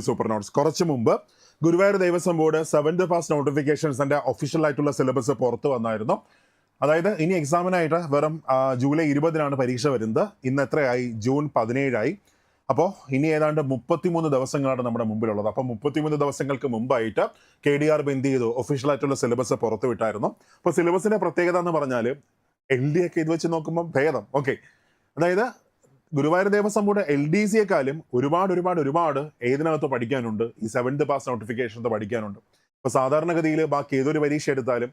Super notes കുറച്ച് മുമ്പ് Guruvayur Devaswom board seventh pass നോട്ടിഫിക്കേഷൻസിന്റെ official ആയിട്ടുള്ള സിലബസ് പുറത്ത് വന്നായിരുന്നു. അതായത് ഇനി എക്സാമിനായിട്ട് വെറും ജൂലൈ ഇരുപതിനാണ് പരീക്ഷ വരുന്നത്. ഇന്ന് എത്രയായി? ജൂൺ പതിനേഴായി. അപ്പോൾ ഇനി ഏതാണ്ട് മുപ്പത്തിമൂന്ന് ദിവസങ്ങളാണ് നമ്മുടെ മുമ്പിലുള്ളത്. അപ്പോൾ മുപ്പത്തിമൂന്ന് ദിവസങ്ങൾക്ക് മുമ്പായിട്ട് കെ ഡി ആർ എന്ത് ചെയ്തു? ഒഫീഷ്യലായിട്ടുള്ള സിലബസ് പുറത്തു വിട്ടായിരുന്നു. അപ്പോൾ സിലബസിന്റെ പ്രത്യേകത എന്ന് പറഞ്ഞാൽ എൽ ഡി ഒക്കെ ഇത് വെച്ച് നോക്കുമ്പോൾ ഭേദം. ഓക്കെ അതായത് Guruvayur Devaswom board L D സിയെക്കാളും ഒരുപാട് ഒരുപാട് ഒരുപാട് ഏതിനകത്ത് പഠിക്കാനുണ്ട്? ഈ സെവൻത് പാസ് നോട്ടിഫിക്കേഷനത്ത് പഠിക്കാനുണ്ട്. ഇപ്പൊ സാധാരണഗതിയിൽ ബാക്കി ഏതൊരു പരീക്ഷ എടുത്താലും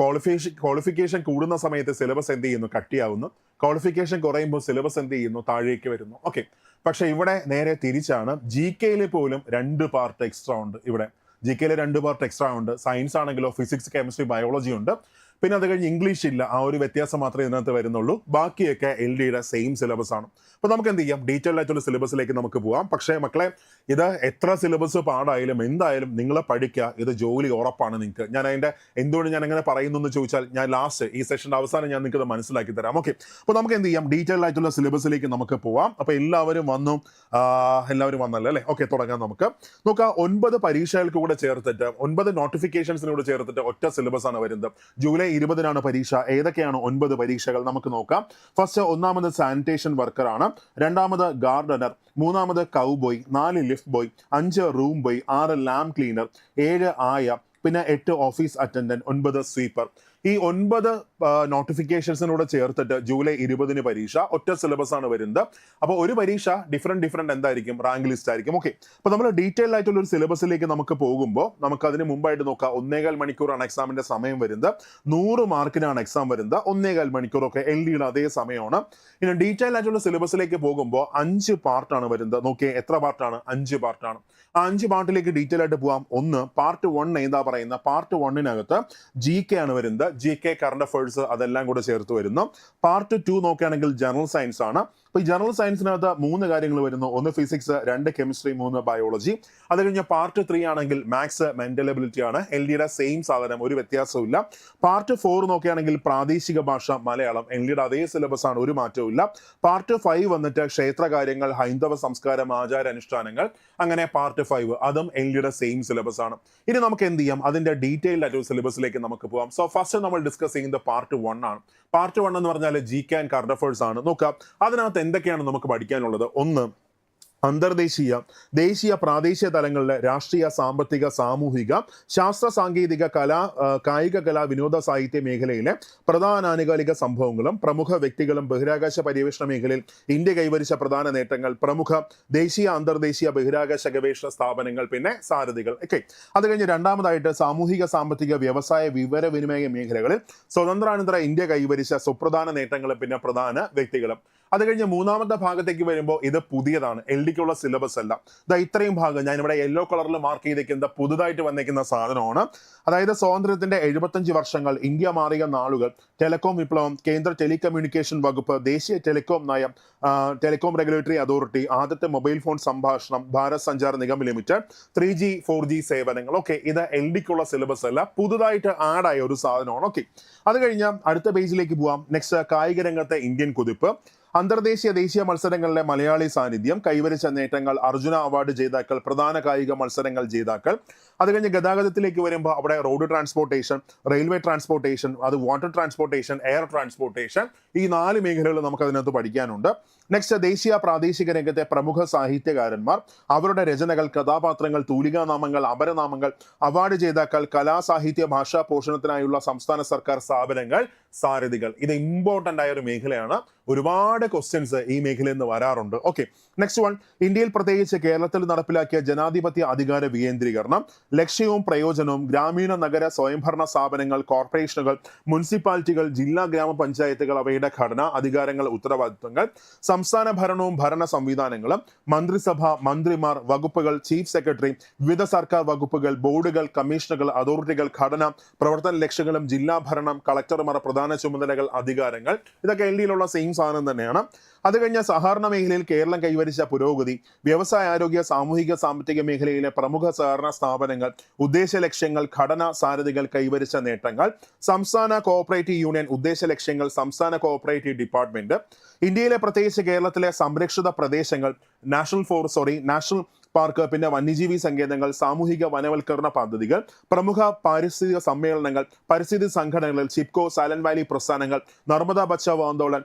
ക്വാളിഫിക്കേഷൻ ക്വാളിഫിക്കേഷൻ കൂടുന്ന സമയത്ത് സിലബസ് എന്ത് ചെയ്യുന്നു? കട്ടിയാവുന്നു. ക്വാളിഫിക്കേഷൻ കുറയുമ്പോൾ സിലബസ് എന്ത് ചെയ്യുന്നു? താഴേക്ക് വരുന്നു. ഓക്കെ പക്ഷെ ഇവിടെ നേരെ തിരിച്ചാണ് ജി കെയിൽ പോലും രണ്ട് പാർട്ട് എക്സ്ട്രാ ഉണ്ട് ഇവിടെ. ജി കെയിൽ രണ്ട് പാർട്ട് എക്സ്ട്രാ ഉണ്ട്. സയൻസ് ആണെങ്കിലോ ഫിസിക്സ് കെമിസ്ട്രി ബയോളജി ഉണ്ട്. പിന്നെ അത് കഴിഞ്ഞ് ഇംഗ്ലീഷ് ഇല്ല. ആ ഒരു വ്യത്യാസം മാത്രമേ ഇതിനകത്ത് വരുന്നുള്ളൂ. ബാക്കിയൊക്കെ എൽ ഡിയുടെ സെയിം സിലബസ് ആണ്. അപ്പോൾ നമുക്ക് എന്ത് ചെയ്യാം? ഡീറ്റെയിൽ ആയിട്ടുള്ള സിലബസിലേക്ക് നമുക്ക് പോകാം പക്ഷേ മക്കളെ ഇത് എത്ര സിലബസ് പാടായാലും എന്തായാലും നിങ്ങളെ പഠിക്കുക ഇത് ജോലി ഉറപ്പാണ് നിങ്ങൾക്ക് ഞാൻ അതിന്റെ എന്തുകൊണ്ട് ഞാൻ അങ്ങനെ പറയുന്നു എന്ന് ചോദിച്ചാൽ ഞാൻ ലാസ്റ്റ് ഈ സെഷന്റെ അവസാനം ഞാൻ നിങ്ങൾക്ക് മനസ്സിലാക്കി തരാം. ഓക്കെ അപ്പോൾ നമുക്ക് എന്ത് ചെയ്യാം? ഡീറ്റെയിൽ ആയിട്ടുള്ള സിലബസിലേക്ക് നമുക്ക് പോവാം. അപ്പോൾ എല്ലാവരും വന്നു. എല്ലാവരും വന്നല്ലോ? അല്ലേ? ഓക്കെ തുടങ്ങാം നമുക്ക്. നോക്കാം ഒൻപത് പരീക്ഷകൾക്ക് കൂടെ ചേർത്തിട്ട് ഒൻപത് നോട്ടിഫിക്കേഷൻസിനോട് ചേർത്തിട്ട് ഒറ്റ സിലബസ് ആണ് വരുന്നത്. ജൂലൈ ഇരുപതിനാണ് പരീക്ഷ. ഏതൊക്കെയാണ് ഒൻപത് പരീക്ഷകൾ? നമുക്ക് നോക്കാം. ഫസ്റ്റ് ഒന്നാമത് സാനിറ്റേഷൻ വർക്കറാണ് രണ്ടാമത് ഗാർഡനർ മൂന്നാമത് കൗബോയ് നാല് ലിഫ്റ്റ് ബോയ് അഞ്ച് റൂം ബോയ് ആറ് ലാം ക്ലീനർ ഏഴ് ആയ പിന്നെ എട്ട് ഓഫീസ് അറ്റൻഡന്റ് ഒൻപത് സ്വീപ്പർ ഈ ഒൻപത് നോട്ടിഫിക്കേഷൻസിനൂടെ ചേർത്തിട്ട് ജൂലൈ ഇരുപതിന് പരീക്ഷ ഒറ്റ സിലബസ് ആണ് വരുന്നത്. അപ്പോൾ ഒരു പരീക്ഷ ഡിഫറെന്റ് ഡിഫറെന്റ് എന്തായിരിക്കും? റാങ്ക് ലിസ്റ്റ് ആയിരിക്കും. ഓക്കെ അപ്പോൾ നമ്മൾ ഡീറ്റെയിൽ ആയിട്ടുള്ള ഒരു സിലബസിലേക്ക് നമുക്ക് പോകുമ്പോൾ നമുക്ക് അതിന് മുമ്പായിട്ട് നോക്കാം. ഒന്നേകാൽ മണിക്കൂറാണ് എക്സാമിന്റെ സമയം വരുന്നത്. നൂറ് മാർക്കിനാണ് എക്സാം വരുന്നത്. ഒന്നേകാൽ മണിക്കൂറൊക്കെ എൽ ഡിയുടെ അതേ സമയമാണ്. ഇനി ഡീറ്റെയിൽ ആയിട്ടുള്ള സിലബസിലേക്ക് പോകുമ്പോൾ അഞ്ച് പാർട്ടാണ് വരുന്നത്. നോക്കിയേ എത്ര പാർട്ടാണ് അഞ്ച് പാർട്ടാണ് ആ അഞ്ച് പാർട്ടിലേക്ക് ഡീറ്റെയിൽ ആയിട്ട് പോകാം ഒന്ന് പാർട്ട് വൺ എന്താ പറയുന്ന പാർട്ട് വണ്ണിനകത്ത് ജി കെ ആണ് വരുന്നത്. ജി കെ കറണ്ട് അഫയേഴ്സ് അതെല്ലാം കൂടെ ചേർത്ത് വരുന്നു. പാർട്ട് ടു നോക്കുകയാണെങ്കിൽ ജനറൽ സയൻസ് ആണ്. അപ്പൊ ഈ ജനറൽ സയൻസിനകത്ത് മൂന്ന് കാര്യങ്ങൾ വരുന്നു. ഒന്ന് ഫിസിക്സ് രണ്ട് കെമിസ്ട്രി മൂന്ന് ബയോളജി അത് കഴിഞ്ഞ പാർട്ട് ത്രീ ആണെങ്കിൽ മാത്സ് മെന്റൽ എബിലിറ്റി ആണ്. എൽ ഡിയുടെ സെയിം സാധനം ഒരു വ്യത്യാസവും ഇല്ല പാർട്ട് ഫോർ നോക്കുകയാണെങ്കിൽ പ്രാദേശിക ഭാഷ മലയാളം. എൽ ഡിയുടെ അതേ സിലബസ് ആണ് ഒരു മാറ്റവും ഇല്ല പാർട്ട് ഫൈവ് വന്നിട്ട് ക്ഷേത്രകാര്യങ്ങൾ ഹൈന്ദവ സംസ്കാരം ആചാര അനുഷ്ഠാനങ്ങൾ അങ്ങനെ പാർട്ട് ഫൈവ് അതും എൽ ഡിയുടെ സെയിം സിലബസ് ആണ്. ഇനി നമുക്ക് എന്ത് ചെയ്യാം? അതിന്റെ ഡീറ്റെയിൽഡ് ആയിട്ട് സിലബസിലേക്ക് നമുക്ക് പോകാം സോ ഫസ്റ്റ് നമ്മൾ ഡിസ്കസ് ചെയ്യുന്നത് പാർട്ട് വൺ ആണ്. പാർട്ട് വൺ എന്ന് പറഞ്ഞാൽ G K and current affairs ആണ്. നോക്കാം അതിനകത്ത് എന്തൊക്കെയാണ് നമുക്ക് പഠിക്കാനുള്ളത്? ഒന്ന് അന്തർദേശീയ ദേശീയ പ്രാദേശിക തലങ്ങളിലെ രാഷ്ട്രീയ സാമ്പത്തിക സാമൂഹിക ശാസ്ത്ര സാങ്കേതിക കലാ കായിക കലാ വിനോദ സാഹിത്യ മേഖലയിലെ പ്രധാന ആനുകാലിക സംഭവങ്ങളും പ്രമുഖ വ്യക്തികളും ബഹിരാകാശ പര്യവേഷണ മേഖലയിൽ ഇന്ത്യ കൈവരിച്ച പ്രധാന നേട്ടങ്ങൾ പ്രമുഖ ദേശീയ അന്തർദേശീയ ബഹിരാകാശ ഗവേഷണ സ്ഥാപനങ്ങൾ പിന്നെ സാരഥികൾ ഒക്കെ. അത് കഴിഞ്ഞ് രണ്ടാമതായിട്ട് സാമൂഹിക സാമ്പത്തിക വ്യവസായ വിവരവിനിമയ മേഖലകളിൽ സ്വതന്ത്രാനന്തര ഇന്ത്യ കൈവരിച്ച സുപ്രധാന നേട്ടങ്ങളും പിന്നെ പ്രധാന വ്യക്തികളും. അത് കഴിഞ്ഞ് മൂന്നാമത്തെ ഭാഗത്തേക്ക് വരുമ്പോൾ ഇത് പുതിയതാണ് എൽ ഡിക്കുള്ള സിലബസ് അല്ല. ഇതാ ഇത്രയും ഭാഗം ഞാൻ ഇവിടെ യെല്ലോ കളറിൽ മാർക്ക് ചെയ്തിരിക്കുന്ന പുതുതായിട്ട് വന്നിരിക്കുന്ന സാധനമാണ്. അതായത് സ്വാതന്ത്ര്യത്തിന്റെ എഴുപത്തഞ്ച് വർഷങ്ങൾ ഇന്ത്യ മാറിയ നാളുകൾ ടെലികോം വിപ്ലവം കേന്ദ്ര ടെലികമ്മ്യൂണിക്കേഷൻ വകുപ്പ് ദേശീയ ടെലികോം നയം ടെലികോം റെഗുലേറ്ററി അതോറിറ്റി ആദ്യത്തെ മൊബൈൽ ഫോൺ സംഭാഷണം Bharat Sanchar Nigam limited three G four G സേവനങ്ങൾ. ഓക്കെ ഇത് എൽ ഡിക്കുള്ള സിലബസ് അല്ല. പുതുതായിട്ട് ആഡ് ആയ ഒരു സാധനമാണ്. ഓക്കെ അത് കഴിഞ്ഞാൽ അടുത്ത പേജിലേക്ക് പോവാം. നെക്സ്റ്റ് കായിക രംഗത്തെ ഇന്ത്യൻ കുതിപ്പ്. അന്തർദേശീയ ദേശീയ മത്സരങ്ങളിലെ മലയാളി സാന്നിധ്യം കൈവരിച്ച നേട്ടങ്ങൾ അർജുന അവാർഡ് ജേതാക്കൾ പ്രധാന കായിക മത്സരങ്ങൾ ജേതാക്കൾ. അത് കഴിഞ്ഞ് ഗതാഗതത്തിലേക്ക് വരുമ്പോൾ അവിടെ റോഡ് ട്രാൻസ്പോർട്ടേഷൻ റെയിൽവേ ട്രാൻസ്പോർട്ടേഷൻ അത് വാട്ടർ ട്രാൻസ്പോർട്ടേഷൻ എയർ ട്രാൻസ്പോർട്ടേഷൻ ഈ നാല് മേഖലകൾ നമുക്ക് അതിനകത്ത് പഠിക്കാനുണ്ട്. നെക്സ്റ്റ് ദേശീയ പ്രാദേശിക രംഗത്തെ പ്രമുഖ സാഹിത്യകാരന്മാർ. അവരുടെ രചനകൾ കഥാപാത്രങ്ങൾ തൂലികാനാമങ്ങൾ അപരനാമങ്ങൾ അവാർഡ് ജേതാക്കൾ കലാസാഹിത്യ ഭാഷാ പോഷണത്തിനായുള്ള സംസ്ഥാന സർക്കാർ സ്ഥാപനങ്ങൾ സാരഥികൾ. ഇത് ഇമ്പോർട്ടന്റ് ആയ ഒരു മേഖലയാണ്. ഒരുപാട് ക്വസ്റ്റ്യൻസ് ഈ മേഖലയിൽ നിന്ന് വരാറുണ്ട്. ഓക്കെ നെക്സ്റ്റ് വൺ ഇന്ത്യയിൽ പ്രത്യേകിച്ച് കേരളത്തിൽ നടപ്പിലാക്കിയ ജനാധിപത്യ അധികാര വികേന്ദ്രീകരണം ലക്ഷ്യവും പ്രയോജനവും ഗ്രാമീണ നഗര സ്വയംഭരണ സ്ഥാപനങ്ങൾ കോർപ്പറേഷനുകൾ മുനിസിപ്പാലിറ്റികൾ ജില്ലാ ഗ്രാമപഞ്ചായത്തുകൾ അവയുടെ ഘടന അധികാരങ്ങൾ ഉത്തരവാദിത്വങ്ങൾ സംസ്ഥാന ഭരണവും ഭരണ സംവിധാനങ്ങളും മന്ത്രിസഭ മന്ത്രിമാർ വകുപ്പുകൾ ചീഫ് സെക്രട്ടറി വിവിധ സർക്കാർ വകുപ്പുകൾ ബോർഡുകൾ കമ്മീഷനുകൾ അതോറിറ്റികൾ ഘടന പ്രവർത്തന ലക്ഷ്യങ്ങളും ജില്ലാ ഭരണം കളക്ടർമാർ പ്രധാന ചുമതലകൾ അധികാരങ്ങൾ ഇതൊക്കെ എൽ ഡിയിലുള്ള സെയിം സാധനം തന്നെയാണ്. അത് കഴിഞ്ഞ സഹകരണ മേഖലയിൽ കേരളം കൈവരിച്ച പുരോഗതി വ്യവസായ ആരോഗ്യ സാമൂഹിക സാമ്പത്തിക മേഖലയിലെ പ്രമുഖ സഹകരണ സ്ഥാപനങ്ങൾ ഉദ്ദേശ ലക്ഷ്യങ്ങൾ ഘടന സാരഥികൾ കൈവരിച്ച നേട്ടങ്ങൾ സംസ്ഥാന കോഓപ്പറേറ്റീവ് യൂണിയൻ ഉദ്ദേശ ലക്ഷ്യങ്ങൾ സംസ്ഥാന കോഓപ്പറേറ്റീവ് ഡിപ്പാർട്ട്മെന്റ് ഇന്ത്യയിലെ പ്രത്യേകിച്ച് കേരളത്തിലെ സംരക്ഷിത പ്രദേശങ്ങൾ national for sorry national park പിന്നെ വന്യജീവി സങ്കേതങ്ങൾ സാമൂഹിക വനവൽക്കരണ പദ്ധതികൾ പ്രമുഖ പാരിസ്ഥിതിക സമ്മേളനങ്ങൾ പരിസ്ഥിതി സംഘടനകൾ ചിപ്കോ സൈലന്റ് വാലി പ്രസ്ഥാനങ്ങൾ നർമ്മദ ബച്ചാവ് ആന്തോളൻ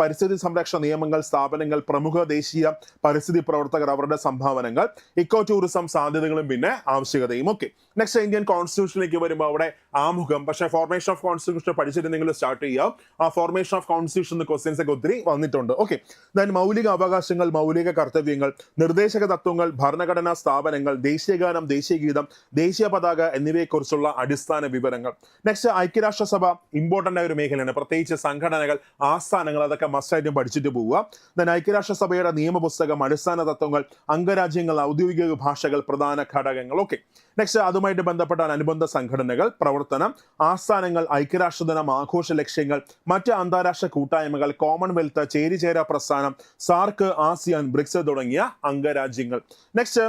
പരിസ്ഥിതി സംരക്ഷണ നിയമങ്ങൾ സ്ഥാപനങ്ങൾ പ്രമുഖ ദേശീയ പരിസ്ഥിതി പ്രവർത്തകർ അവരുടെ സംഭാവനകൾ ഇക്കോ ടൂറിസം സാധ്യതകളും പിന്നെ ആവശ്യകതയും. ഒക്കെ നെക്സ്റ്റ് ഇന്ത്യൻ കോൺസ്റ്റിറ്റ്യൂഷനിലേക്ക് വരുമ്പോൾ അവിടെ ആമുഖം. പക്ഷേ ഫോർമേഷൻ ഓഫ് കോൺസ്റ്റിറ്റ്യൂഷൻ പഠിച്ചിട്ട് നിങ്ങൾ സ്റ്റാർട്ട് ചെയ്യാം. ആ ഫോർമേഷൻ ഓഫ് കോൺസ്റ്റിറ്റ്യൂഷൻ ക്വസ്റ്റ്യൻസ് ഒക്കെ ഒത്തിരി വന്നിട്ടുണ്ട്. ഓക്കെ ദെൻ മൗലിക അവകാശങ്ങൾ മൗലിക കർത്തവ്യങ്ങൾ നിർദ്ദേശക തത്വങ്ങൾ ഭരണഘടനാ സ്ഥാപനങ്ങൾ ദേശീയഗാനം ദേശീയഗീതം ദേശീയ പതാക എന്നിവയെക്കുറിച്ചുള്ള അടിസ്ഥാന വിവരങ്ങൾ. നെക്സ്റ്റ് ഐക്യരാഷ്ട്രസഭ ഇമ്പോർട്ടന്റ് ആയ ഒരു മേഖലയാണ്. പ്രത്യേകിച്ച് സംഘടനകൾ ആസ്ഥാനങ്ങൾ അതൊക്കെ മസ്റ്റായിട്ടും പഠിച്ചിട്ട് പോവുക. ദെൻ ഐക്യരാഷ്ട്രസഭയുടെ നിയമപുസ്തകം അടിസ്ഥാന തത്വങ്ങൾ അംഗരാജ്യങ്ങൾ ഔദ്യോഗിക ഭാഷകൾ പ്രധാന ഘടകങ്ങൾ. ഓക്കെ നെക്സ്റ്റ് അതുമായിട്ട് ബന്ധപ്പെട്ട അനുബന്ധ സംഘടനകൾ പ്രവർത്തനം ആസ്ഥാനങ്ങൾ ഐക്യരാഷ്ട്രദിനം ആഘോഷ ലക്ഷ്യങ്ങൾ മറ്റ് അന്താരാഷ്ട്ര കൂട്ടായ്മകൾ കോമൺവെൽത്ത് ചേരിചേര പ്രസ്ഥാനം സാർക്ക് ആസിയാൻ ബ്രിക്സ് തുടങ്ങിയ അംഗരാജ്യങ്ങൾ. നെക്സ്റ്റ്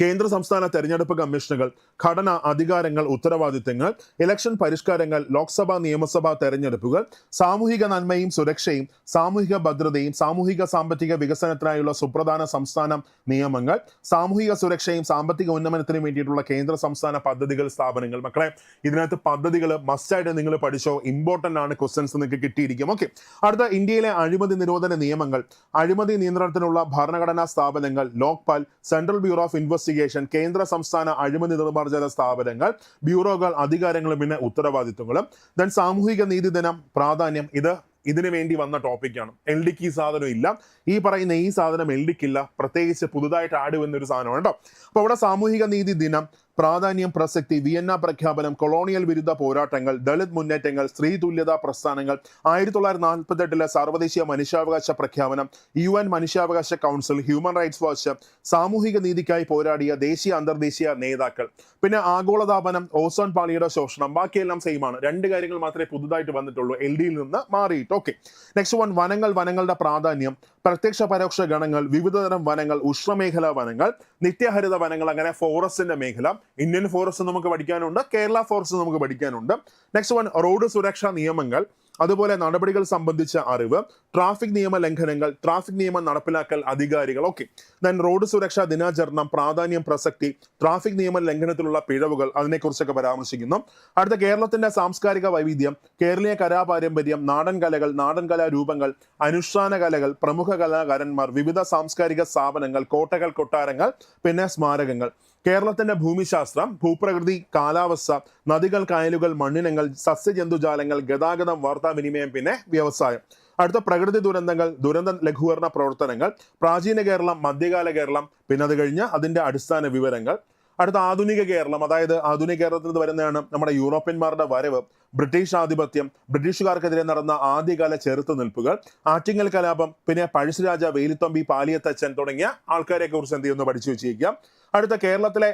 കേന്ദ്ര സംസ്ഥാന തെരഞ്ഞെടുപ്പ് കമ്മീഷനുകൾ. ഘടന അധികാരങ്ങൾ ഉത്തരവാദിത്തങ്ങൾ ഇലക്ഷൻ പരിഷ്കാരങ്ങൾ ലോക്സഭാ നിയമസഭാ തെരഞ്ഞെടുപ്പുകൾ സാമൂഹിക നന്മയും സുരക്ഷയും സാമൂഹിക ഭദ്രതയും സാമൂഹിക സാമ്പത്തിക വികസനത്തിനായുള്ള സുപ്രധാന സംസ്ഥാന നിയമങ്ങൾ സാമൂഹിക സുരക്ഷയും സാമ്പത്തിക ഉന്നമനത്തിനും വേണ്ടിയിട്ടുള്ള കേന്ദ്ര സംസ്ഥാന പദ്ധതികൾ സ്ഥാപനങ്ങൾ. മക്കളെ ഇതിനകത്ത് പദ്ധതികൾ മസ്റ്റായിട്ട് നിങ്ങൾ പഠിച്ചോ? ഇമ്പോർട്ടന്റ് ആണ് ക്വസ്റ്റൻസ് നിങ്ങൾക്ക് കിട്ടിയിരിക്കും. ഓക്കെ അടുത്ത ഇന്ത്യയിലെ അഴിമതി നിരോധന നിയമങ്ങൾ. അഴിമതി നിയന്ത്രണത്തിനുള്ള ഭരണഘടനാ സ്ഥാപനങ്ങൾ Lokpal central bureau of investigation കേന്ദ്ര സംസ്ഥാന അഴിമതി നിർമ്മാർജന സ്ഥാപനങ്ങൾ ബ്യൂറോകൾ അധികാരങ്ങളും പിന്നെ ഉത്തരവാദിത്വങ്ങളും. ദെൻ സാമൂഹിക നീതി ദിനം പ്രാധാന്യം ഇത് ഇതിനു വേണ്ടി വന്ന ടോപ്പിക്കാണ് എൽ ഡിക്ക് ഈ സാധനം ഇല്ല. ഈ പറയുന്ന ഈ സാധനം എൽ ഡിക്കില്ല പ്രത്യേകിച്ച് പുതുതായിട്ട് ആഡ് വന്ന ഒരു സാധനമാണ് കേട്ടോ അപ്പോൾ അവിടെ സാമൂഹിക നീതി ദിനം പ്രാധാന്യം പ്രസക്തി വിയന്ന പ്രഖ്യാപനം കൊളോണിയൽ വിരുദ്ധ പോരാട്ടങ്ങൾ ദളിത് മുന്നേറ്റങ്ങൾ സ്ത്രീ തുല്യതാ പ്രസ്ഥാനങ്ങൾ ആയിരത്തി തൊള്ളായിരത്തി നാൽപ്പത്തെട്ടിലെ സർവദേശീയ മനുഷ്യാവകാശ പ്രഖ്യാപനം യു എൻ മനുഷ്യാവകാശ കൗൺസിൽ ഹ്യൂമൻ റൈറ്റ്സ് വാച്ച് സാമൂഹിക നീതിക്കായി പോരാടിയ ദേശീയ അന്തർദേശീയ നേതാക്കൾ. പിന്നെ ആഗോളതാപനം ഓസോൺ പാളിയുടെ ശോഷണം ബാക്കിയെല്ലാം സെയിം ആണ്. രണ്ട് കാര്യങ്ങൾ മാത്രമേ പുതുതായിട്ട് വന്നിട്ടുള്ളൂ. എൽ ഡിയിൽ നിന്ന് മാറിയിട്ട്. ഓക്കെ നെക്സ്റ്റ് വൺ വനങ്ങൾ വനങ്ങളുടെ പ്രാധാന്യം. പ്രത്യക്ഷ പരോക്ഷ ഗണങ്ങൾ വിവിധതരം വനങ്ങൾ ഉഷ്ണമേഖലാ വനങ്ങൾ നിത്യഹരിത വനങ്ങൾ അങ്ങനെ ഫോറസ്റ്റിന്റെ മേഖല ഇന്ത്യൻ ഫോറസ്റ്റ് നമുക്ക് പഠിക്കാനുണ്ട് കേരള ഫോറസ്റ്റ് നമുക്ക് പഠിക്കാനുണ്ട്. നെക്സ്റ്റ് വൺ റോഡ് സുരക്ഷാ നിയമങ്ങൾ. അതുപോലെ നടപടികൾ സംബന്ധിച്ച അറിവ് ട്രാഫിക് നിയമ ലംഘനങ്ങൾ ട്രാഫിക് നിയമം നടപ്പിലാക്കൽ അധികാരികൾ ഓക്കെ ദെൻ റോഡ് സുരക്ഷാ ദിനാചരണം പ്രാധാന്യം പ്രസക്തി ട്രാഫിക് നിയമ ലംഘനത്തിലുള്ള പിഴവുകൾ അതിനെക്കുറിച്ചൊക്കെ പരാമർശിക്കുന്നു. അടുത്ത കേരളത്തിന്റെ സാംസ്കാരിക വൈവിധ്യം കേരളീയ കലാപാരമ്പര്യം നാടൻ കലകൾ നാടൻ കലാരൂപങ്ങൾ അനുഷ്ഠാന കലകൾ പ്രമുഖ കലാകാരന്മാർ വിവിധ സാംസ്കാരിക സ്ഥാപനങ്ങൾ കോട്ടകൾ കൊട്ടാരങ്ങൾ പിന്നെ സ്മാരകങ്ങൾ. കേരളത്തിന്റെ ഭൂമിശാസ്ത്രം ഭൂപ്രകൃതി കാലാവസ്ഥ നദികൾ കായലുകൾ മണ്ണിനങ്ങൾ സസ്യജന്തുജാലങ്ങൾ ഗതാഗതം വാർത്താവിനിമയം പിന്നെ വ്യവസായം. അടുത്ത പ്രകൃതി ദുരന്തങ്ങൾ ദുരന്ത ലഘൂകരണ പ്രവർത്തനങ്ങൾ പ്രാചീന കേരളം മധ്യകാല കേരളം പിന്നെ അത് കഴിഞ്ഞ് അതിന്റെ അടിസ്ഥാന വിവരങ്ങൾ. അടുത്ത ആധുനിക കേരളം അതായത് ആധുനിക കേരളത്തിൽ നിന്ന് വരുന്നതാണ് നമ്മുടെ യൂറോപ്യന്മാരുടെ വരവ് ബ്രിട്ടീഷ് ആധിപത്യം ബ്രിട്ടീഷുകാർക്കെതിരെ നടന്ന ആദ്യകാല ചെറുത്തുനിൽപ്പുകൾ ആറ്റിങ്ങൽ കലാപം പിന്നെ പഴശ്ശിരാജ വേലുത്തമ്പി പാലിയത്തച്ഛൻ തുടങ്ങിയ ആൾക്കാരെ കുറിച്ച് എന്ത് ചെയ്യുന്നു? പഠിച്ചു വെച്ചിരിക്കാം അടുത്ത കേരളത്തിലെ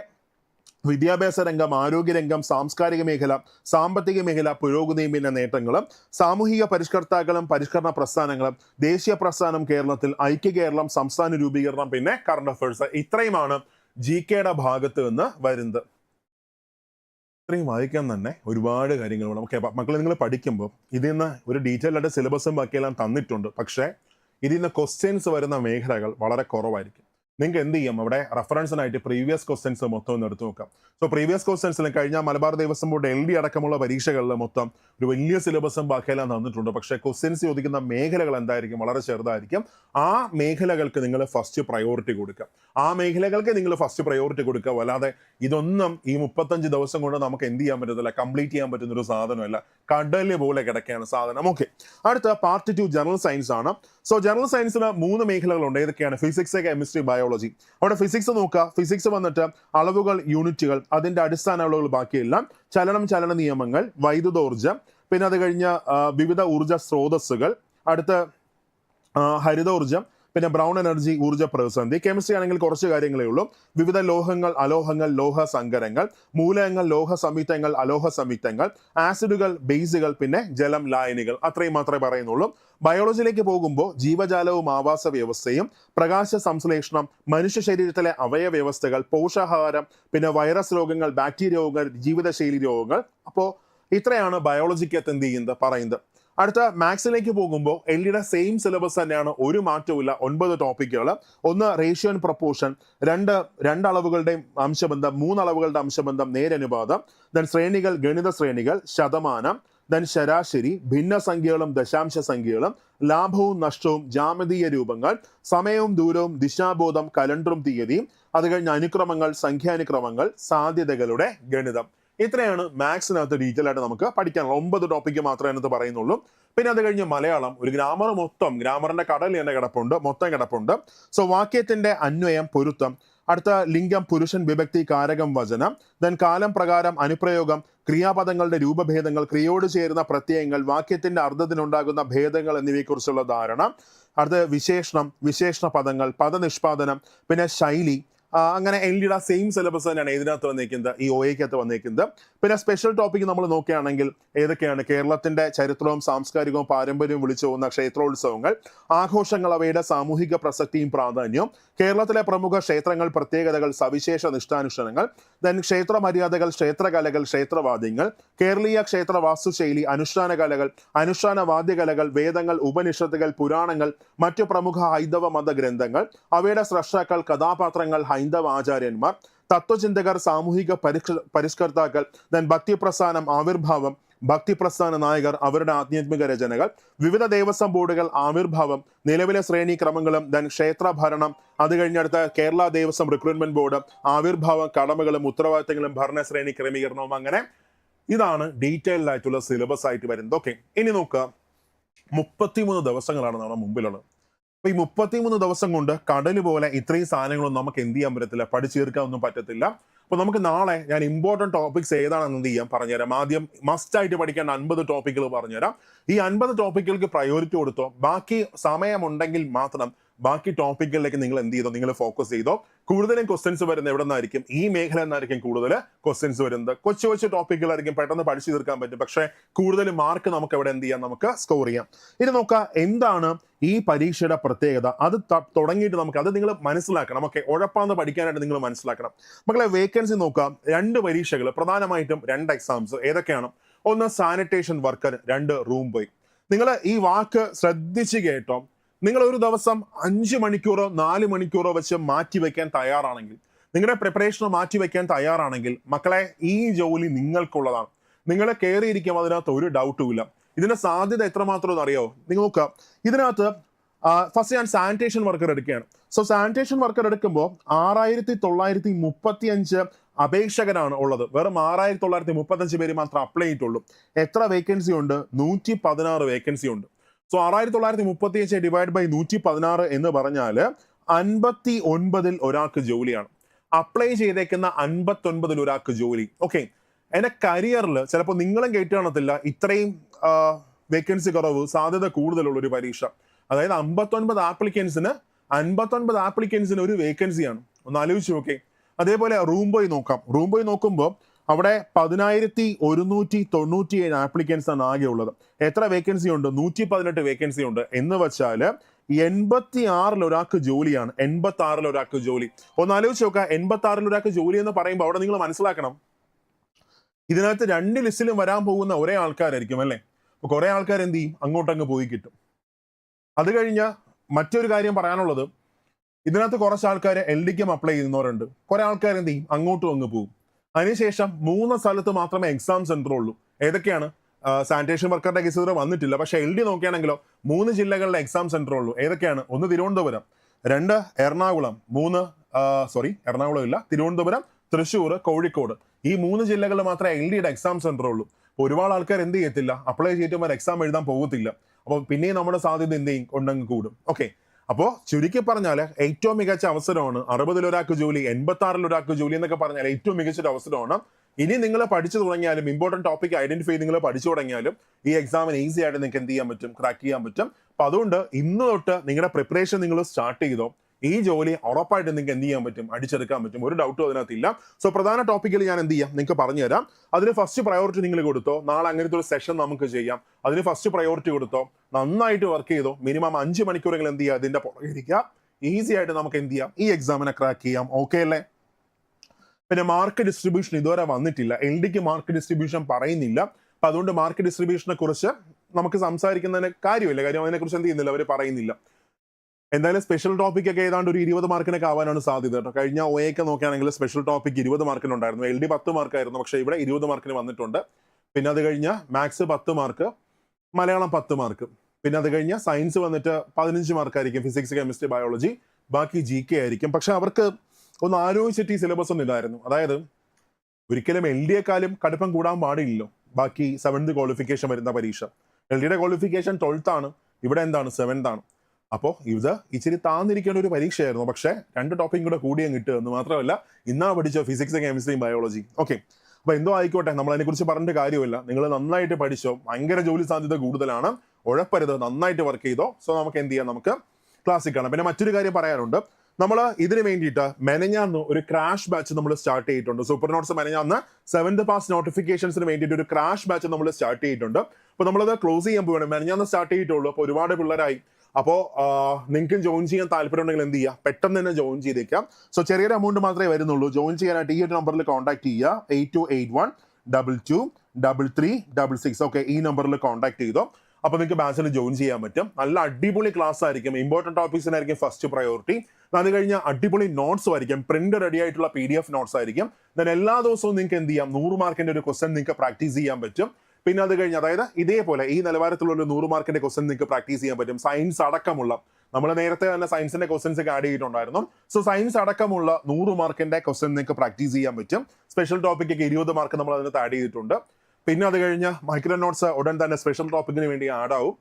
വിദ്യാഭ്യാസ രംഗം ആരോഗ്യരംഗം സാംസ്കാരിക മേഖല സാമ്പത്തിക മേഖല പുരോഗതിയും പിന്നെ നേട്ടങ്ങളും സാമൂഹിക പരിഷ്കർത്താക്കളും പരിഷ്കരണ പ്രസ്ഥാനങ്ങളും ദേശീയ പ്രസ്ഥാനം കേരളത്തിൽ ഐക്യ കേരളം സംസ്ഥാന രൂപീകരണം പിന്നെ കറണ്ട് അഫയേഴ്സ് ഇത്രയുമാണ് ജി കെയുടെ ഭാഗത്ത് നിന്ന് വരുന്നത്. ഇത്രയും വായിക്കാൻ തന്നെ ഒരുപാട് കാര്യങ്ങൾ ഓക്കെ മക്കളെ നിങ്ങൾ പഠിക്കുമ്പോൾ ഇതിൽ നിന്ന് ഒരു ഡീറ്റെയിൽ ആയിട്ട് സിലബസും ബാക്കിയെല്ലാം തന്നിട്ടുണ്ട്. പക്ഷേ ഇതിൽ നിന്ന് ക്വസ്റ്റ്യൻസ് വരുന്ന മേഖലകൾ വളരെ കുറവായിരിക്കും. നിങ്ങൾക്ക് എന്ത് ചെയ്യാം? അവിടെ റെഫറൻസിനായിട്ട് പ്രീവിയസ് ക്വസ്റ്റൻസ് മൊത്തം ഒന്ന് എടുത്തു നോക്കാം. സോ പ്രീവിയസ് ക്വസ്റ്റൻസിൽ കഴിഞ്ഞ Malabar Devaswom board L D അടക്കമുള്ള പരീക്ഷകളിൽ മൊത്തം ഒരു വലിയ സിലബസും ബാക്കിയെല്ലാം തന്നിട്ടുണ്ട്. പക്ഷേ ക്വസ്റ്റ്യൻസ് ചോദിക്കുന്ന മേഖലകൾ എന്തായിരിക്കും? വളരെ ചെറുതായിരിക്കും. ആ മേഖലകൾക്ക് നിങ്ങൾ ഫസ്റ്റ് പ്രയോറിറ്റി കൊടുക്കുക. ആ മേഖലകൾക്ക് നിങ്ങൾ ഫസ്റ്റ് പ്രയോറിറ്റി കൊടുക്കുക. അല്ലാതെ ഇതൊന്നും ഈ മുപ്പത്തഞ്ച് ദിവസം കൊണ്ട് നമുക്ക് എന്ത് ചെയ്യാൻ പറ്റത്തില്ല. കംപ്ലീറ്റ് ചെയ്യാൻ പറ്റുന്ന ഒരു സാധനമല്ല. കടൽ പോലെ കിടക്കുകയാണ് സാധനം. ഓക്കെ അടുത്ത പാർട്ട് ടു ജനറൽ സയൻസ് ആണ്. സോ ജനറൽ സയൻസിന് മൂന്ന് മേഖലകളുണ്ട്. ഏതൊക്കെയാണ്? ഫിസിക്സ് കെമിസ്ട്രി ബയോളജി അവിടെ ഫിസിക്സ് നോക്കുക. ഫിസിക്സ് വന്നിട്ട് അളവുകൾ യൂണിറ്റുകൾ അതിന്റെ അടിസ്ഥാന അളവുകൾ ബാക്കിയെല്ലാം ചലനം ചലന നിയമങ്ങൾ വൈദ്യുതോർജം പിന്നെ അത് കഴിഞ്ഞ വിവിധ ഊർജ സ്രോതസ്സുകൾ അടുത്ത ഹരിതോർജം പിന്നെ ബ്രൗൺ എനർജി ഊർജ പ്രതിസന്ധി കെമിസ്ട്രി ആണെങ്കിൽ കുറച്ച് കാര്യങ്ങളേ ഉള്ളൂ. വിവിധ ലോഹങ്ങൾ അലോഹങ്ങൾ ലോഹ സങ്കരങ്ങൾ മൂലകങ്ങൾ ലോഹ സംയുക്തങ്ങൾ അലോഹ സംയുക്തങ്ങൾ ആസിഡുകൾ ബേസുകൾ പിന്നെ ജലം ലായനികൾ അത്രയും മാത്രമേ പറയുന്നുള്ളൂ. ബയോളജിയിലേക്ക് പോകുമ്പോൾ ജീവജാലവും ആവാസ വ്യവസ്ഥയും പ്രകാശ സംശ്ലേഷണം മനുഷ്യ ശരീരത്തിലെ അവയവ്യവസ്ഥകൾ പോഷകാഹാരം പിന്നെ വൈറസ് രോഗങ്ങൾ ബാക്ടീരിയ രോഗങ്ങൾ ജീവിതശൈലി രോഗങ്ങൾ. അപ്പോൾ ഇത്രയാണ് ബയോളജിക്കകത്ത് എന്ത് ചെയ്യുന്നത് പറയുന്നത്. അടുത്ത മാത്സിലേക്ക് പോകുമ്പോൾ എൽ ഡിയുടെ സെയിം സിലബസ് തന്നെയാണ് ഒരു മാറ്റവുമില്ല ഒൻപത് ടോപ്പിക്കുകൾ ഒന്ന് റേഷ്യോ ആൻഡ് പ്രപ്പോർഷൻ രണ്ട് രണ്ട് അളവുകളുടെയും അംശബന്ധം മൂന്ന് അളവുകളുടെ അംശബന്ധം നേരനുപാതം ദെൻ ശ്രേണികൾ ഗണിത ശ്രേണികൾ ശതമാനം. ദെൻ ശരാശരി ഭിന്ന സംഖ്യകളും ദശാംശ സംഖ്യകളും ലാഭവും നഷ്ടവും ജാമതീയ രൂപങ്ങൾ സമയവും ദൂരവും ദിശാബോധം കലണ്ടറും തീയതിയും. അത് കഴിഞ്ഞ അനുക്രമങ്ങൾ സംഖ്യാനുക്രമങ്ങൾ സാധ്യതകളുടെ ഗണിതം. ഇത്രയാണ് മാത്സിനകത്ത് ഡീറ്റെയിൽ ആയിട്ട് നമുക്ക് പഠിക്കാനുള്ള ഒമ്പത് ടോപ്പിക്ക് മാത്രമേ അതിനകത്ത് പറയുന്നുള്ളൂ. പിന്നെ അത് കഴിഞ്ഞ് മലയാളം ഒരു ഗ്രാമർ മൊത്തം ഗ്രാമറിന്റെ കടൽ തന്നെ കിടപ്പുണ്ട് മൊത്തം കിടപ്പുണ്ട്. സോ വാക്യത്തിന്റെ അന്വയം പൊരുത്തം. അടുത്ത ലിംഗം പുരുഷൻ വിഭക്തി കാരകം വചനം. ദെൻ കാലം പ്രകാരം അനുപ്രയോഗം ക്രിയാപദങ്ങളുടെ രൂപഭേദങ്ങൾ ക്രിയയോട് ചേരുന്ന പ്രത്യയങ്ങൾ വാക്യത്തിന്റെ അർത്ഥത്തിനുണ്ടാകുന്ന ഭേദങ്ങൾ എന്നിവയെക്കുറിച്ചുള്ള ധാരണ. അടുത്ത വിശേഷണം വിശേഷണ പദങ്ങൾ പദനിഷ്പാദനം. പിന്നെ ശൈലി അങ്ങനെ എൽ ഡിയുടെ സെയിം സിലബസ് തന്നെയാണ് ഇതിനകത്ത് വന്നേക്കുന്നത് ഈ ഒ എക്കകത്ത് വന്നേക്കുന്നത് പിന്നെ സ്പെഷ്യൽ ടോപ്പിക് നമ്മൾ നോക്കുകയാണെങ്കിൽ ഏതൊക്കെയാണ്? കേരളത്തിന്റെ ചരിത്രവും സാംസ്കാരികവും പാരമ്പര്യവും വിളിച്ചു പോകുന്ന ക്ഷേത്രോത്സവങ്ങൾ ആഘോഷങ്ങൾ അവയുടെ സാമൂഹിക പ്രസക്തിയും പ്രാധാന്യവും കേരളത്തിലെ പ്രമുഖ ക്ഷേത്രങ്ങൾ പ്രത്യേകതകൾ സവിശേഷ നിഷ്ഠാനുഷ്ഠാനങ്ങൾ ദെൻ ക്ഷേത്ര മര്യാദകൾ ക്ഷേത്രകലകൾ ക്ഷേത്രവാദ്യങ്ങൾ കേരളീയ ക്ഷേത്ര വാസ്തുശൈലി അനുഷ്ഠാന കലകൾ അനുഷ്ഠാന വാദ്യകലകൾ വേദങ്ങൾ ഉപനിഷത്തുകൾ പുരാണങ്ങൾ മറ്റു പ്രമുഖ ഹൈന്ദവ മതഗ്രന്ഥങ്ങൾ അവയുടെ സ്രഷ്ടാക്കൾ കഥാപാത്രങ്ങൾ ഹൈന്ദവ ആചാര്യന്മാർ തത്വചിന്തകർ സാമൂഹിക പരിഷ് പരിഷ്കർത്താക്കൾ ദൻ ഭക്തിപ്രസ്ഥാനം ആവിർഭാവം ഭക്തിപ്രസ്ഥാന നായകർ അവരുടെ ആധ്യാത്മിക രചനകൾ വിവിധ ദേവസ്വം ബോർഡുകൾ ആവിർഭാവം നിലവിലെ ശ്രേണീക്രമങ്ങളും ദൻ ക്ഷേത്ര ഭരണം അത് കഴിഞ്ഞടുത്ത കേരള ദേവസ്വം റിക്രൂട്ട്മെന്റ് ബോർഡ് ആവിർഭാവം കടമകളും ഉത്തരവാദിത്തങ്ങളും ഭരണശ്രേണി ക്രമീകരണവും അങ്ങനെ ഇതാണ് ഡീറ്റെയിൽഡ് ആയിട്ടുള്ള സിലബസ് ആയിട്ട് വരുന്നത്. ഓക്കെ ഇനി നോക്കുക. മുപ്പത്തിമൂന്ന് ദിവസങ്ങളാണ് നമ്മുടെ മുമ്പിലുള്ളത്. അപ്പൊ ഈ മുപ്പത്തിമൂന്ന് ദിവസം കൊണ്ട് കടൽ പോലെ ഇത്രയും സാധനങ്ങളൊന്നും നമുക്ക് എന്ത് ചെയ്യാൻ പറ്റത്തില്ല പഠിച്ചീർക്കാൻ ഒന്നും പറ്റത്തില്ല. അപ്പോൾ നമുക്ക് നാളെ ഞാൻ ഇമ്പോർട്ടന്റ് ടോപ്പിക്സ് ഏതാണെന്ന് എന്ത് ചെയ്യാം പറഞ്ഞുതരാം. ആദ്യം മസ്റ്റ് ആയിട്ട് പഠിക്കേണ്ട അൻപത് ടോപ്പിക്കുകൾ പറഞ്ഞുതരാം. ഈ അൻപത് ടോപ്പിക്കുകൾക്ക് പ്രയോറിറ്റി കൊടുത്തോ? ബാക്കി സമയമുണ്ടെങ്കിൽ മാത്രം ബാക്കി ടോപ്പിക്കുകളിലേക്ക് നിങ്ങൾ എന്ത് ചെയ്തോ നിങ്ങൾ ഫോക്കസ് ചെയ്തോ കൂടുതലും ക്വസ്റ്റ്യൻസ് വരുന്നത് എവിടെ നിന്നായിരിക്കും? ഈ മേഖല നിന്നായിരിക്കും കൂടുതൽ ക്വസ്റ്റ്യൻസ് വരുന്നത്. കൊച്ചു കൊച്ചു ടോപ്പിക്കുകളായിരിക്കും പെട്ടെന്ന് പഠിച്ചു തീർക്കാൻ പറ്റും. പക്ഷേ കൂടുതൽ മാർക്ക് നമുക്ക് എവിടെ എന്ത് ചെയ്യാം? നമുക്ക് സ്കോർ ചെയ്യാം. ഇനി നോക്കാം എന്താണ് ഈ പരീക്ഷയുടെ പ്രത്യേകത? അത് തുടങ്ങിയിട്ട് നമുക്ക് അത് നിങ്ങൾ മനസ്സിലാക്കണം. ഓക്കെ ഉഴപ്പാന്ന് പഠിക്കാനായിട്ട് നിങ്ങൾ മനസ്സിലാക്കണം. മക്കളെ വേക്കൻസി നോക്കാം. രണ്ട് പരീക്ഷകൾ പ്രധാനമായിട്ടും രണ്ട് എക്സാംസ് ഏതൊക്കെയാണ്? ഒന്ന് സാനിറ്റേഷൻ വർക്കർ രണ്ട് റൂം ബോയ് നിങ്ങൾ ഈ വാക്ക് ശ്രദ്ധിച്ച് കേട്ടോ. നിങ്ങൾ ഒരു ദിവസം അഞ്ച് മണിക്കൂറോ നാല് മണിക്കൂറോ വെച്ച് മാറ്റി വെക്കാൻ തയ്യാറാണെങ്കിൽ നിങ്ങളുടെ പ്രിപ്പറേഷൻ മാറ്റി വെക്കാൻ തയ്യാറാണെങ്കിൽ മക്കളെ ഈ ജോലി നിങ്ങൾക്കുള്ളതാണ്. നിങ്ങൾ കയറിയിരിക്കും അതിനകത്ത് ഒരു ഡൗട്ടും ഇല്ല. ഇതിന്റെ സാധ്യത എത്രമാത്രം എന്ന് അറിയോ? നിങ്ങൾ നോക്കുക ഇതിനകത്ത് ഫസ്റ്റ് ഞാൻ സാനിറ്റേഷൻ വർക്കർ എടുക്കുകയാണ്. സോ സാനിറ്റേഷൻ വർക്കർ എടുക്കുമ്പോൾ ആറായിരത്തി തൊള്ളായിരത്തി മുപ്പത്തി അഞ്ച് അപേക്ഷകരാണ് ഉള്ളത്. വെറും ആറായിരത്തി തൊള്ളായിരത്തി മുപ്പത്തഞ്ച് പേര് മാത്രം അപ്ലൈ ചെയ്തിട്ടുള്ളൂ. എത്ര വേക്കൻസി ഉണ്ട്? നൂറ്റി പതിനാറ് വേക്കൻസി ഉണ്ട്. സോ ആറായിരത്തി തൊള്ളായിരത്തി മുപ്പത്തി അഞ്ച് ഡിവൈഡ് ബൈ നൂറ്റി പതിനാറ് എന്ന് പറഞ്ഞാൽ അൻപത്തി ഒൻപതിൽ ഒരാൾക്ക് ജോലിയാണ്. അപ്ലൈ ചെയ്തേക്കുന്ന അൻപത്തി ഒൻപതിൽ ഒരാൾക്ക് ജോലി. ഓക്കെ എന്റെ കരിയറിൽ ചിലപ്പോൾ നിങ്ങളും കേട്ട് കാണത്തില്ല ഇത്രയും വേക്കൻസി കുറവ് സാധ്യത കൂടുതലുള്ള ഒരു പരീക്ഷ. അതായത് അമ്പത്തൊൻപത് ആപ്ലിക്കൻസിന് അൻപത്തൊൻപത് ആപ്ലിക്കൻസിന് ഒരു വേക്കൻസിയാണ് ഒന്ന് ആലോചിച്ച് നോക്കേ അതേപോലെ റൂം ബോയ് നോക്കാം. റൂം ബോയ് നോക്കുമ്പോൾ അവിടെ പതിനായിരത്തി ഒരുന്നൂറ്റി തൊണ്ണൂറ്റി ഏഴ് ആപ്ലിക്കൻസ് ആണ് ആകെ ഉള്ളത്. എത്ര വേക്കൻസി ഉണ്ട്? നൂറ്റി പതിനെട്ട് വേക്കൻസി ഉണ്ട്. എന്ന് വെച്ചാൽ എൺപത്തി ആറിൽ ഒരാൾക്ക് ജോലിയാണ്. എൺപത്തി ആറിൽ ഒരാൾക്ക് ജോലി. ഒന്ന് ആലോചിച്ച് നോക്കുക എൺപത്തി ആറിൽ ഒരാൾക്ക് ജോലി എന്ന് പറയുമ്പോൾ അവിടെ നിങ്ങൾ മനസ്സിലാക്കണം. ഇതിനകത്ത് രണ്ട് ലിസ്റ്റിലും വരാൻ പോകുന്ന ഒരേ ആൾക്കാരായിരിക്കും അല്ലേ? അപ്പൊ കുറെ ആൾക്കാർ എന്ത് ചെയ്യും? അങ്ങോട്ടങ്ങ് പോയി കിട്ടും. അത് കഴിഞ്ഞ മറ്റൊരു കാര്യം പറയാനുള്ളത്. ഇതിനകത്ത് കുറച്ച് ആൾക്കാർ എൽ ഡിക്കും അപ്ലൈ ചെയ്യുന്നവരുണ്ട്. കുറെ ആൾക്കാർ എന്ത് ചെയ്യും? അങ്ങോട്ടും അങ്ങ് പോകും. അതിനുശേഷം മൂന്ന് സ്ഥലത്ത് മാത്രമേ എക്സാം സെന്റർ ഉള്ളൂ. ഏതൊക്കെയാണ്? സാനിറ്റേഷൻ വർക്കറുടെ കേസ് ഇതുവരെ വന്നിട്ടില്ല. പക്ഷെ എൽ ഡി നോക്കുകയാണെങ്കിലോ മൂന്ന് ജില്ലകളിലെ എക്സാം സെന്റർ ഉള്ളൂ. ഏതൊക്കെയാണ്? ഒന്ന് തിരുവനന്തപുരം രണ്ട് എറണാകുളം മൂന്ന് സോറി എറണാകുളം ഇല്ല തിരുവനന്തപുരം തൃശ്ശൂർ കോഴിക്കോട്. ഈ മൂന്ന് ജില്ലകളിൽ മാത്രമേ എൽ ഡിയുടെ എക്സാം സെന്റർ ഉള്ളൂ. അപ്പോൾ ഒരുപാട് ആൾക്കാർ എന്ത് ചെയ്യത്തില്ല? അപ്ലൈ ചെയ്തിട്ട് അവർ എക്സാം എഴുതാൻ പോകത്തില്ല. അപ്പോൾ പിന്നെയും നമ്മുടെ സാധ്യത എന്ത് ചെയ്യും? ഉണ്ടെങ്കിൽ കൂടും. ഓക്കെ അപ്പോൾ ചുരുക്കി പറഞ്ഞാൽ ഏറ്റവും മികച്ച അവസരമാണ് അറുപതിൽ ഒരാൾക്ക് ജോലി എൺപത്തി ഒരാൾക്ക് ജോലി എന്നൊക്കെ പറഞ്ഞാൽ ഏറ്റവും മികച്ചൊരു അവസരമാണ്. ഇനി നിങ്ങൾ പഠിച്ചു തുടങ്ങിയാലും ഇമ്പോർട്ടന്റ് ടോപ്പിക് ഐഡന്റിഫൈ നിങ്ങൾ പഠിച്ചു തുടങ്ങിയാലും ഈ എക്സാമിന് ഈസി ആയിട്ട് നിങ്ങൾക്ക് എന്ത് ചെയ്യാൻ പറ്റും ക്രാക്ക് ചെയ്യാൻ പറ്റും. അപ്പൊ അതുകൊണ്ട് ഇന്ന് തൊട്ട് നിങ്ങളുടെ പ്രിപ്പറേഷൻ നിങ്ങൾ സ്റ്റാർട്ട് ചെയ്തോ. ഈ ജോലി ഉറപ്പായിട്ട് നിങ്ങൾക്ക് എന്ത് ചെയ്യാൻ പറ്റും? അടിച്ചെടുക്കാൻ പറ്റും. ഒരു ഡൗട്ടും അതിനകത്തില്ല. സോ പ്രധാന ടോപ്പിക്കിൽ ഞാൻ എന്ത് ചെയ്യാം? നിങ്ങൾക്ക് പറഞ്ഞു തരാം അതിന് ഫസ്റ്റ് പ്രയോറിറ്റി നിങ്ങൾ കൊടുത്തോ? നാളെ അങ്ങനത്തെ ഒരു സെഷൻ നമുക്ക് ചെയ്യാം. അതിന് ഫസ്റ്റ് പ്രയോറിറ്റി കൊടുത്തോ? നന്നായിട്ട് വർക്ക് ചെയ്തോ? മിനിമം അഞ്ച് മണിക്കൂറെങ്കിലും എന്ത് ചെയ്യുക ഇതിന്റെ പുറകെ ഈസി ആയിട്ട് നമുക്ക് എന്ത് ചെയ്യാം? ഈ എക്സാമിനെ ക്രാക്ക് ചെയ്യാം. ഓക്കെ അല്ലേ? പിന്നെ മാർക്ക് ഡിസ്ട്രിബ്യൂഷൻ ഇതുവരെ വന്നിട്ടില്ല. എൽ ഡിക്ക് മാർക്ക് ഡിസ്ട്രിബ്യൂഷൻ പറയുന്നില്ല. അപ്പൊ അതുകൊണ്ട് മാർക്ക് ഡിസ്ട്രിബ്യൂഷനെ കുറിച്ച് നമുക്ക് സംസാരിക്കുന്നതിന് കാര്യമില്ല. കാര്യം അതിനെക്കുറിച്ച് എന്ത് ചെയ്യുന്നില്ല? അവർ പറയുന്നില്ല. എന്തായാലും സ്പെഷ്യൽ ടോപ്പിക് ഒക്കെ ഏതാണ്ട് ഒരു ഇരുപത് മാർക്കിനൊക്കെ ആവാനാണ് സാധ്യത കേട്ടോ. കഴിഞ്ഞ ഒ ഒക്കെ നോക്കുകയാണെങ്കിൽ സ്പെഷ്യൽ ടോപ്പിക് ഇരുപത് മാർക്കിനുണ്ടായിരുന്നു എൽ ഡി പത്ത് മാർക്കായിരുന്നു പക്ഷേ ഇവിടെ ഇരുപത് മാർക്കിന് വന്നിട്ടുണ്ട്. പിന്നെ അത് കഴിഞ്ഞ മാത്സ് പത്ത് മാർക്ക് മലയാളം പത്ത് മാർക്ക് പിന്നെ അത് കഴിഞ്ഞ സയൻസ് വന്നിട്ട് പതിനഞ്ച് മാർക്കായിരിക്കും ഫിസിക്സ് കെമിസ്ട്രി ബയോളജി ബാക്കി ജി കെ ആയിരിക്കും. പക്ഷെ അവർക്ക് ഒന്ന് ആലോചിച്ചിട്ട് ഈ സിലബസ് ഒന്നും ഇല്ലായിരുന്നു. അതായത് ഒരിക്കലും എൽ ഡിയെക്കാളും കടുപ്പം കൂടാൻ പാടില്ലല്ലോ. ബാക്കി സെവൻത് ക്വാളിഫിക്കേഷൻ വരുന്ന പരീക്ഷ. എൽ ഡിയുടെ ക്വാളിഫിക്കേഷൻ ട്വൽത്ത് ആണ്. ഇവിടെ എന്താണ്? സെവൻത് ആണ്. അപ്പോൾ ഇത് ഇച്ചിരി താന്നിരിക്കേണ്ട ഒരു പരീക്ഷയായിരുന്നു. പക്ഷേ രണ്ട് ടോപ്പിക്കും കൂടെ കൂടിയും കിട്ടുക എന്ന് മാത്രമല്ല ഇന്നാ പഠിച്ച ഫിസിക്സ് കെമിസ്ട്രിയും ബയോളജി ഓക്കെ അപ്പൊ എന്തോ ആയിക്കോട്ടെ നമ്മൾ അതിനെക്കുറിച്ച് പറഞ്ഞിട്ട് കാര്യമില്ല. നിങ്ങൾ നന്നായിട്ട് പഠിച്ചോ ഭയങ്കര ജോലി സാധ്യത കൂടുതലാണ് ഉഴപ്പരുത് നന്നായിട്ട് വർക്ക് ചെയ്തോ സോ നമുക്ക് എന്ത് ചെയ്യാം? നമുക്ക് ക്ലാസ്സിൽ കാണാം. പിന്നെ മറ്റൊരു കാര്യം പറയാനുണ്ട്. നമ്മൾ ഇതിന് വേണ്ടിയിട്ട് മെനഞ്ഞാന്ന് ഒരു ക്രാഷ് ബാച്ച് നമ്മൾ സ്റ്റാർട്ട് ചെയ്തിട്ടുണ്ട്. സൂപ്പർ നോട്ട്സ് മെനഞ്ഞാന്ന് സെവൻത് പാസ് നോട്ടിഫിക്കേഷൻസിന് വേണ്ടിയിട്ട് ഒരു ക്രാഷ് ബാച്ച് നമ്മൾ സ്റ്റാർട്ട് ചെയ്തിട്ടുണ്ട്. അപ്പോൾ നമ്മളത് ക്ലോസ് ചെയ്യാൻ പോവുകയാണ് മെനഞ്ഞാന്ന് സ്റ്റാർട്ട് ചെയ്തിട്ടുള്ളൂ. അപ്പോൾ ഒരുപാട് പിള്ളേരായി. അപ്പോൾ നിങ്ങൾക്ക് ജോയിൻ ചെയ്യാൻ താല്പര്യം ഉണ്ടെങ്കിൽ എന്ത് ചെയ്യുക പെട്ടെന്ന് തന്നെ ജോയിൻ ചെയ്തേക്കാം. സോ ചെറിയൊരു എമൗണ്ട് മാത്രമേ വരുന്നുള്ളൂ. ജോയിൻ ചെയ്യാനായിട്ട് ഈ ഒരു നമ്പറിൽ കോൺടാക്ട് ചെയ്യുക eight two eight one double two double three double six okay ഈ നമ്പറിൽ കോൺടാക്ട് ചെയ്തോ. അപ്പോൾ നിങ്ങൾക്ക് ബാച്ചിൽ ജോയിൻ ചെയ്യാൻ പറ്റും. നല്ല അടിപൊളി ക്ലാസ് ആയിരിക്കും. ഇമ്പോർട്ടന്റ് ടോപ്പിക്സിനായിരിക്കും ഫസ്റ്റ് പ്രയോറിറ്റി അത് കഴിഞ്ഞ അടിപൊളി നോട്ട്സ് ആയിരിക്കും. പ്രിന്റ് റെഡി ആയിട്ടുള്ള പി ഡി എഫ് നോട്ട്സ് ആയിരിക്കും. ദെൻ എല്ലാ ദിവസവും നിങ്ങൾക്ക് എന്ത് ചെയ്യാം? നൂറ് മാർക്കിന്റെ ഒരു ക്വസ്റ്റൻ നിങ്ങൾക്ക് പ്രാക്ടീസ് ചെയ്യാൻ പറ്റും. പിന്നെ അത് കഴിഞ്ഞ് അതായത് ഇതേപോലെ ഈ നിലവാരത്തിലുള്ള ഒരു നൂറ് മാർക്കിന്റെ ക്വസ്റ്റൻ നിങ്ങൾക്ക് പ്രാക്ടീസ് ചെയ്യാൻ പറ്റും. സയൻസ് അടക്കമുള്ള നമ്മൾ നേരത്തെ തന്നെ സയൻസിന്റെ ക്വസ്റ്റൻസ് ഒക്കെ ആഡ് ചെയ്തിട്ടുണ്ടായിരുന്നു. സോ സയൻസ് അടക്കമുള്ള നൂറ് മാർക്കിന്റെ ക്വസ്റ്റൻ നിങ്ങൾക്ക് പ്രാക്ടീസ് ചെയ്യാൻ പറ്റും. സ്പെഷ്യൽ ടോപ്പിക് ഒക്കെ ഇരുപത് മാർക്ക് നമ്മൾ അതിനകത്ത് ആഡ് ചെയ്തിട്ടുണ്ട്. പിന്നെ അത് കഴിഞ്ഞ് മൈക്രോ നോട്ട്സ് ഉടൻ തന്നെ സ്പെഷ്യൽ ടോപ്പിക്കിന് വേണ്ടി ആഡ് ആവും.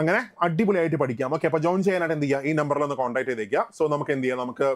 അങ്ങനെ അടിപൊളിയായിട്ട് പഠിക്കാം. ഓക്കെ അപ്പോൾ ജോയിൻ ചെയ്യാനായിട്ട് എന്ത് ചെയ്യുക ഈ നമ്പറിൽ ഒന്ന് കോൺടാക്ട് ചെയ്തേക്കുക. സോ നമുക്ക് എന്ത് ചെയ്യാം? നമുക്ക്